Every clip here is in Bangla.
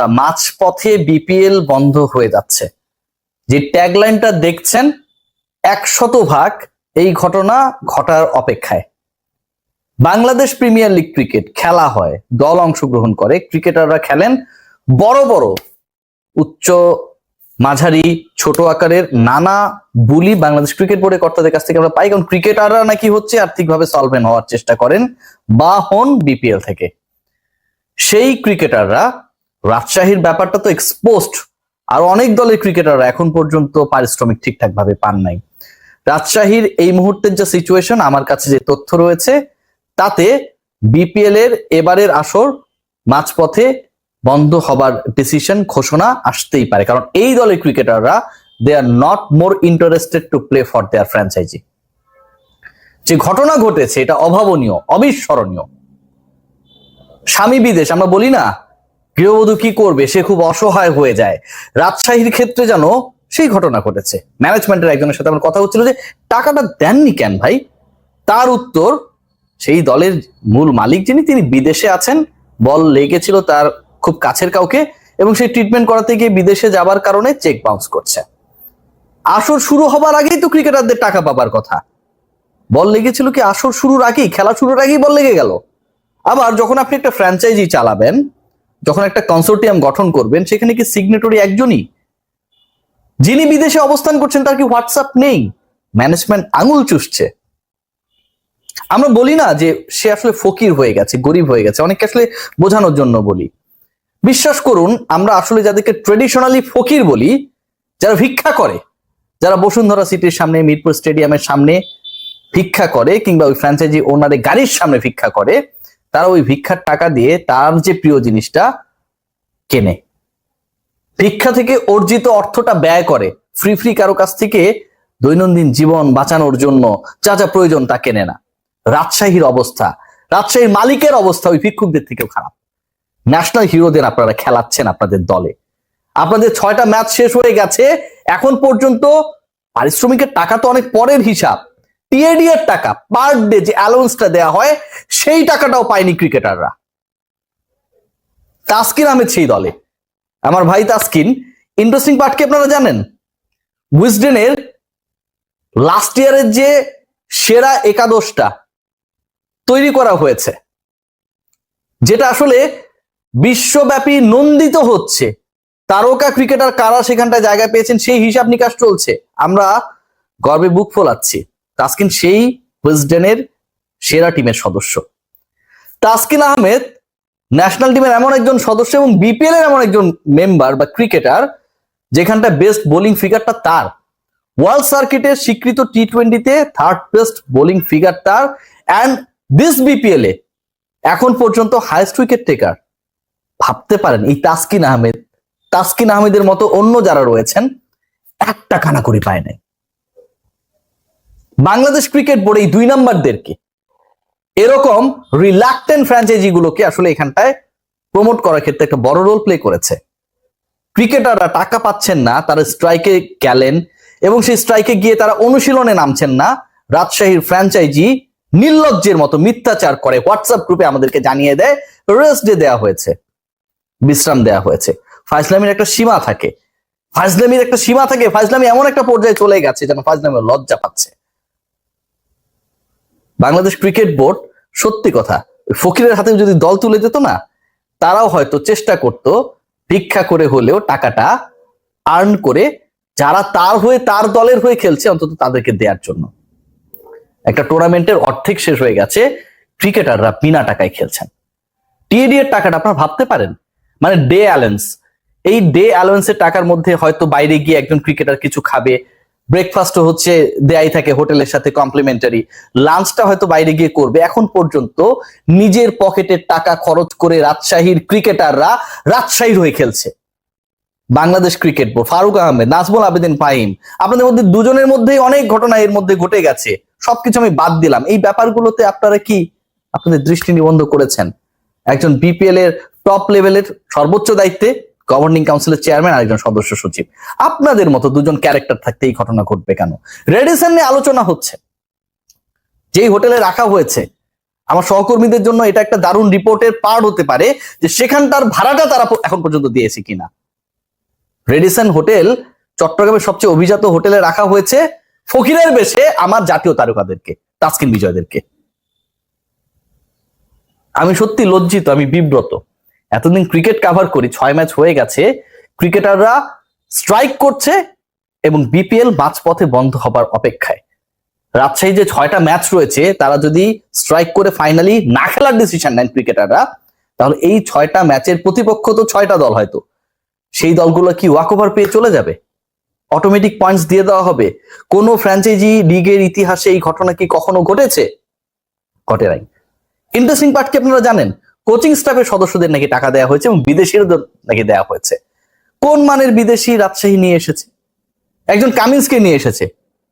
মাঝপথে বিপিএল বন্ধ হয়ে যাচ্ছে। যে ট্যাগলাইনটা দেখছেন, একশত ভাগ এই ঘটনা ঘটার অপেক্ষায়। বাংলাদেশ প্রিমিয়ার লিগ ক্রিকেট খেলা হয়, দল অংশগ্রহণ করে ক্রিকেটাররা খেলেন বড় বড়, উচ্চ, মাঝারি, ছোট আকারের নানা বুলি বাংলাদেশ ক্রিকেট বোর্ডের কর্তাদের কাছ থেকে আমরা পাই। কারণ ক্রিকেটাররা নাকি হচ্ছে আর্থিকভাবে সলভেন্ট হওয়ার চেষ্টা করেন, বা হন বিপিএল থেকে। সেই ক্রিকেটাররা রাজশাহীর ব্যাপারটা তো এক্সপোজড আর অনেক দলের ক্রিকেটাররা এখন পর্যন্ত পারিশ্রমিক ঠিকঠাক ভাবে পান নাই। রাজশাহীর এই মুহূর্তের যে সিচুয়েশন আমার কাছে যে তথ্য রয়েছে, তাতে বিপিএল এর এবারের আসর মাঝপথে বন্ধ হবার ডিসিশন ঘোষণা আসতেই পারে। কারণ এই দলের ক্রিকেটাররা they are not more interested to play for their franchise যে ঘটনা ঘটেছে, এটা অভাবনীয়, অবিস্মরণীয়। স্বামী বিদেশ, আমরা বলি না গৃহবধূ কি করবে? সে খুব অসহায় হয়ে যায়। রাজশাহীর ক্ষেত্রে যেন সেই ঘটনা ঘটেছে। ম্যানেজমেন্টের একজনের সাথে আমার কথা হচ্ছিল যে, টাকাটা দেননি কেন ভাই? তার উত্তর, সেই দলের মূল মালিক যিনি, তিনি বিদেশে আছেন। বল লেগেছিল তার খুব কাছের কাউকে এবং সেই ট্রিটমেন্ট করাতে গিয়ে বিদেশে যাবার কারণে চেক বাউন্স করছে। আসর শুরু হবার আগেই তো ক্রিকেটারদের টাকা পাবার কথা। বল লেগেছিল কি আসর শুরুর আগেই? খেলা শুরুর আগেই বল লেগে গেল। আবার যখন আপনি একটা ফ্র্যাঞ্চাইজি চালাবেন যখন একটা কনসোর্টিয়াম গঠন করবেন, সেখানে কি সিগনেটরি একজনই? যিনি বিদেশে অবস্থান করছেন, তার কি হোয়াটসঅ্যাপ নেই? ম্যানেজমেন্ট আঙুল চুষছে। আমরা বলি না যে সে আসলে ফকির হয়ে গেছে, গরিব হয়ে গেছে অনেকে আসলে বোঝানোর জন্য বলি। বিশ্বাস করুন, আমরা আসলে যাদেরকে ট্রেডিশনালি ফকির বলি, যারা ভিক্ষা করে, যারা বসুন্ধরা সিটির সামনে, মিরপুর স্টেডিয়ামের সামনে ভিক্ষা করে, কিংবা ওই ফ্র্যাঞ্চাইজি ওনারের গাড়ির সামনে ভিক্ষা করে তারা ওই ভিক্ষার টাকা দিয়ে তার যে প্রিয় জিনিসটা কেনে। ভিক্ষা থেকে অর্জিত অর্থটা ব্যয় করে। ফ্রি ফ্রি কারও কাছ থেকে দৈনন্দিন জীবন বাঁচানোর জন্য যা যা প্রয়োজন তা কেনে না। রাজশাহীর অবস্থা। রাজশাহীর মালিকের অবস্থা ওই ভিক্ষুকদের থেকেও খারাপ। ন্যাশনাল হিরোদের আপনারা খেলাচ্ছেন আপনাদের দলে। আপনাদের ছয়টা ম্যাচ শেষ হয়ে গেছে। এখন পর্যন্ত পারিশ্রমিকের টাকা তো অনেক পরের হিসাব। টিএডি এর টাকা পার ডে যে অ্যালাউন্সটা দেওয়া হয়, সেই টাকাটাও পায়নি ক্রিকেটাররা তাসকিন আহমেদ সেই দলে। আমার ভাই তাসকিন ইন্টারেস্টিং পার্ট কি আপনারা জানেন? উইজডেনের লাস্ট ইয়ারের যে সেরা একাদশটা তৈরি করা হয়েছে, যেটা আসলে বিশ্বব্যাপী নন্দিত হচ্ছে। তারকা ক্রিকেটার কারা সেখানটায় জায়গা পেয়েছেন সেই হিসাব নিকাশ চলছে। আমরা গর্বে বুক ফোলাচ্ছি। তাসকিন সেই উইজডেনের সেরা টিমের সদস্য। তাসকিন আহমেদ ন্যাশনাল টিমের এমন একজন সদস্য এবং বিপিএল এর এমন একজন মেম্বার বা ক্রিকেটার যেখানটা বেস্ট বোলিং ফিগারটা তার। ওয়ার্ল্ড সার্কিটের স্বীকৃত টি টোয়েন্টিতে থার্ড বেস্ট বোলিং ফিগার তার অ্যান্ড দিস বিপিএল এ এখন পর্যন্ত হাইস্ট উইকেট টেকার ভাবতে পারেন এই তাসকিন আহমেদ, তাসকিন আহমেদের মতো অন্য যারা রয়েছেন, একটা কানাকড়ি পায় নাই। বাংলাদেশ ক্রিকেট বোর্ড এই দুই নাম্বারদেরকে। এরকম রিল্যাক্টেন্ট ফ্র্যাঞ্চাইজি গুলোকে আসলে এখানটায় প্রমোট করার ক্ষেত্রে একটা বড় রোল প্লে করেছে। ক্রিকেটাররা টাকা পাচ্ছেন না, তারা স্ট্রাইকে গেলেন এবং সেই স্ট্রাইকে গিয়ে তারা অনুশীলনে নামছেন না। রাজশাহীর ফ্র্যাঞ্চাইজি নির্লজ্জের মতো মিথ্যাচার করে হোয়াটসঅ্যাপ গ্রুপে আমাদেরকে জানিয়ে দেয় রেস্ট ডে দেওয়া হয়েছে, বিশ্রাম দেওয়া হয়েছে। ফাইজলামির একটা সীমা থাকে। ফাইজলামির একটা সীমা থাকে। ফাইজলামি এমন একটা পর্যায়ে চলে গেছে যেন ফাইজলামি লজ্জা পাচ্ছে। বাংলাদেশ ক্রিকেট বোর্ড সত্যি কথা, ফকিরের হাতে যদি দল তুলে যেত না, তারাও হয়তো চেষ্টা করত ভিক্ষা করে হলেও টাকাটা আর্ন করে যারা তার হয়ে তার দলের হয়ে খেলছে অন্তত তাদেরকে দেওয়ার জন্য। একটা টুর্নামেন্টের অর্ধেক শেষ হয়ে গেছে ক্রিকেটাররা বিনা টাকায় খেলছেন। টিএডি এর টাকাটা আপনারা ভাবতে পারেন? মানে ডে অ্যালেন্স এই ডে অ্যালেন্সের টাকার মধ্যে হয়তো বাইরে গিয়ে একজন ক্রিকেটার কিছু খাবে ব্রেকফাস্ট হচ্ছে দেয়াই থাকে হোটেলের সাথে কমপ্লিমেন্টারি লাঞ্চটা হয়তো বাইরে গিয়ে করবে। এখন পর্যন্ত নিজের পকেটের টাকা খরচ করে রাজশাহীর ক্রিকেটাররা রাজশাহীর হয়ে খেলছে। Bangladesh cricket board Faruque Ahmed, Nazmul Abedin, Fahim. আপনাদের মধ্যে দুজনের মধ্যেই অনেক ঘটনা এর মধ্যে ঘটে গেছে। সবকিছু আমি বাদ দিলাম। এই ব্যাপারগুলোতে আপনারা কি আপনাদের দৃষ্টি নিবন্ধ করেছেন? একজন বিপিএল এর টপ লেভেলের সর্বোচ্চ দায়িত্বে গভর্নিং কাউন্সিলের চেয়ারম্যান আর একজন সদস্য সচিব। আপনাদের মতো দুজন ক্যারেক্টার থাকতে এই ঘটনা ঘটবে কেন? রেডিসন নিয়ে আলোচনা হচ্ছে। যেই হোটেলে রাখা হয়েছে, আমার সহকর্মীদের জন্য এটা একটা দারুণ রিপোর্টের পার্ট হতে পারে যে সেখানটার ভাড়াটা তারা এখন পর্যন্ত দিয়েছে কিনা। রেডিসন হোটেল চট্টগ্রামের সবচেয়ে অভিজাত হোটেলে রাখা হয়েছে ফকিরের বেশে আমার জাতীয় তারকাদেরকে, তাসকিন বিজয়দেরকে। আমি সত্যি লজ্জিত, আমি বিব্রত। এতদিন ক্রিকেট কাভার করি, ছয় ম্যাচ হয়ে গেছে ক্রিকেটাররা স্ট্রাইক করছে এবং বিপিএল মাঝপথে বন্ধ হবার অপেক্ষায়। রাজশাহী যে ছয়টা ম্যাচ রয়েছে, তারা যদি স্ট্রাইক করে ফাইনালি না খেলার ডিসিশন নেন ক্রিকেটাররা তাহলে এই ছয়টা ম্যাচের প্রতিপক্ষ তো ছয়টা দল হয়তো। সেই দলগুলো কি ওয়াক ওভার পেয়ে চলে যাবে? অটোমেটিক পয়েন্টস দিয়ে দেওয়া হবে। কোনো ফ্র্যাঞ্চাইজি লিগের ইতিহাসে এই ঘটনা কি কখনো ঘটেছে? ঘটে নাই। ইন্টারেস্টিং পার্ট কি আপনারা জানেন? কোচিং স্টাফের সদস্যদের নাকি টাকা দেওয়া হয়েছে এবং বিদেশিদের নাকি দেওয়া হয়েছে? কোন মানের বিদেশি রাজশাহী নিয়ে এসেছে? একজন কামিন্সকে নিয়ে এসেছে।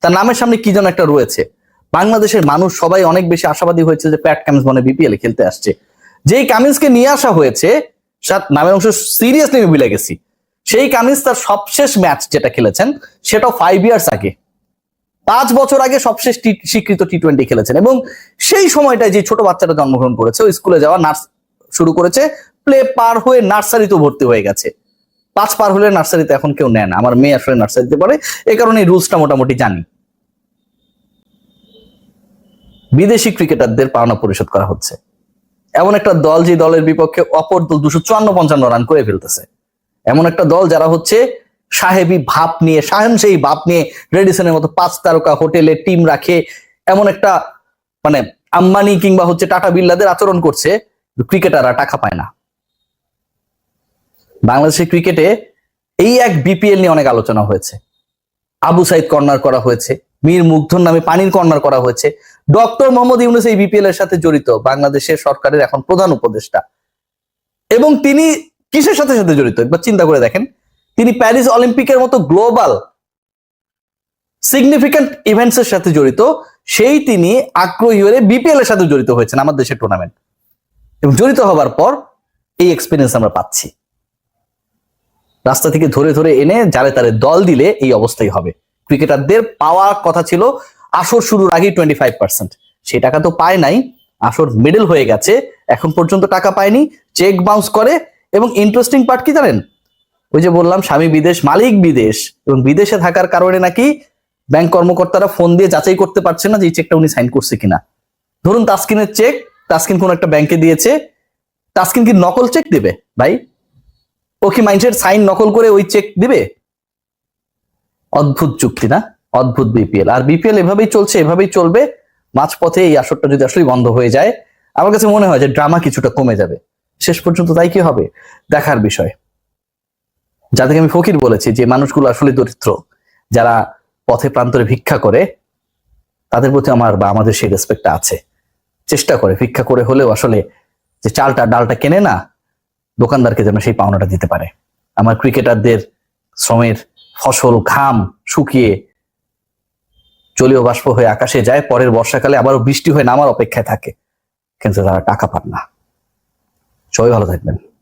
তার নামের সামনে কি যেন একটা রয়েছে। বাংলাদেশের মানুষ সবাই অনেক বেশি আশাবাদী হয়েছে যে প্যাট কামিন্স মনে বিপিএল খেলতে আসছে। যেই কামিন্সকে নিয়ে আসা হয়েছে নামের অংশ সিরিয়াসলি আমি ভুলে গেছি। সেই কামিন্স তার সবশেষ ম্যাচ যেটা খেলেছেন, সেটাও ফাইভ ইয়ার্স আগে। পাঁচ বছর আগে সবশেষ স্বীকৃত টি টোয়েন্টি খেলেছেন এবং সেই সময়টায় যে ছোট বাচ্চাটা জন্মগ্রহণ করেছে ও স্কুলে যাওয়া নার্স শুরু করেছে। প্লে পার হয়ে নার্সারিতেও ভর্তি হয়ে গেছে। পাঁচ পার হলে নার্সারিতে এখন কেউ নেয় না। আমার মেয়ে আসলে নার্সারিতে পড়ে। এই কারণে এই রুলসটা মোটামুটি জানি। বিদেশি ক্রিকেটারদের পাওনা পরিশোধ করা হচ্ছে। এমন একটা দল যে দলের বিপক্ষে অপর দল দুশো চুয়ান্ন পঞ্চান্ন রান করে ফেলতেছে। এমন একটা দল যারা হচ্ছে সাহেবী ভাব নিয়ে সাহেনশাহী ভাব নিয়ে রেডিসনের মতো পাঁচ তারকা হোটেলে টিম রাখে। এমন একটা মানে আম্বানি কিংবা হচ্ছে টাটা বিল্লাদের আচরণ করছে। ক্রিকেটাররা টাকা পায় না। বাংলাদেশের ক্রিকেটে এই এক বিপিএল নিয়ে অনেক আলোচনা হয়েছে। আবু সাইদ কর্নার করা হয়েছে, মীর মুগ্ধর নামে পানির কর্নার করা হয়েছে। ডক্টর মোহাম্মদ ইউনুস এই বিপিএল এর সাথে জড়িত, বাংলাদেশের সরকারের এখন প্রধান উপদেষ্টা। এবং তিনি কিসের সাথে সাথে জড়িত? একবার চিন্তা করে দেখেন। তিনি প্যারিস অলিম্পিকের মতো গ্লোবাল সিগনিফিক্যান্ট ইভেন্টস এর সাথে জড়িত, সেই তিনি আগ্রহী হয়ে বিপিএল এর সাথে জড়িত হয়েছেন আমাদের দেশের টুর্নামেন্ট এবং জড়িত হবার পর এই এক্সপিরিয়েন্স আমরা পাচ্ছি। রাস্তা থেকে ধরে ধরে এনে যারে তারে দল দিলে এই অবস্থাই হবে। ক্রিকেটারদের পাওয়ার কথা ছিল আসর শুরুর আগেই টোয়েন্টি ফাইভ পার্সেন্ট সেই টাকা তো পায় নাই, আসর মিডল হয়ে গেছে, এখন পর্যন্ত টাকা পায়নি চেক বাউন্স করে এবং ইন্টারেস্টিং পার্ট কি জানেন? ওই যে বললাম, স্বামী বিদেশ, মালিক বিদেশ এবং বিদেশে থাকার কারণে নাকি ব্যাংক কর্মকর্তারা ফোন দিয়ে যাচাই করতে পারছে না যে এই চেকটা উনি সাইন করছে কিনা। ধরুন তাসকিনের চেক তাসকিন কোন একটা ব্যাংকে দিয়েছে, তাসকিন কি নকল চেক দেবে? ভাই, ও কি মাইন্ডসেট সাইন নকল করে ওই চেক দিবে? অদ্ভুত চুক্তি না? অদ্ভুত বিপিএল আর বিপিএল এভাবেই চলছে, এভাবেই চলবে। মাঝপথে এই আসরটা যদি আসলে বন্ধ হয়ে যায়, আমার কাছে মনে হয় যে ড্রামা কিছুটা কমে যাবে। শেষ পর্যন্ত তাই কি হবে? দেখার বিষয়। যাদেরকে আমি ফকির বলেছি, যে মানুষগুলো আসলে দরিদ্র, যারা পথে প্রান্তরে ভিক্ষা করে, তাদের প্রতি আমার বা আমাদের সেই রেসপেক্টটা আছে। চেষ্টা করে, ভিক্ষা করে হলেও আসলে যে চালটা, ডালটা কেনে না, দোকানদারকে যেন সেই পাওনাটা দিতে পারে। আমার ক্রিকেটারদের শ্রমের ফসল, ঘাম শুকিয়ে জলীয় বাষ্প হয়ে আকাশে যায়, পরের বর্ষাকালে আবারও বৃষ্টি হয়ে নামার অপেক্ষায় থাকে। কিন্তু তারা টাকা পান না। সবাই ভালো থাকবেন।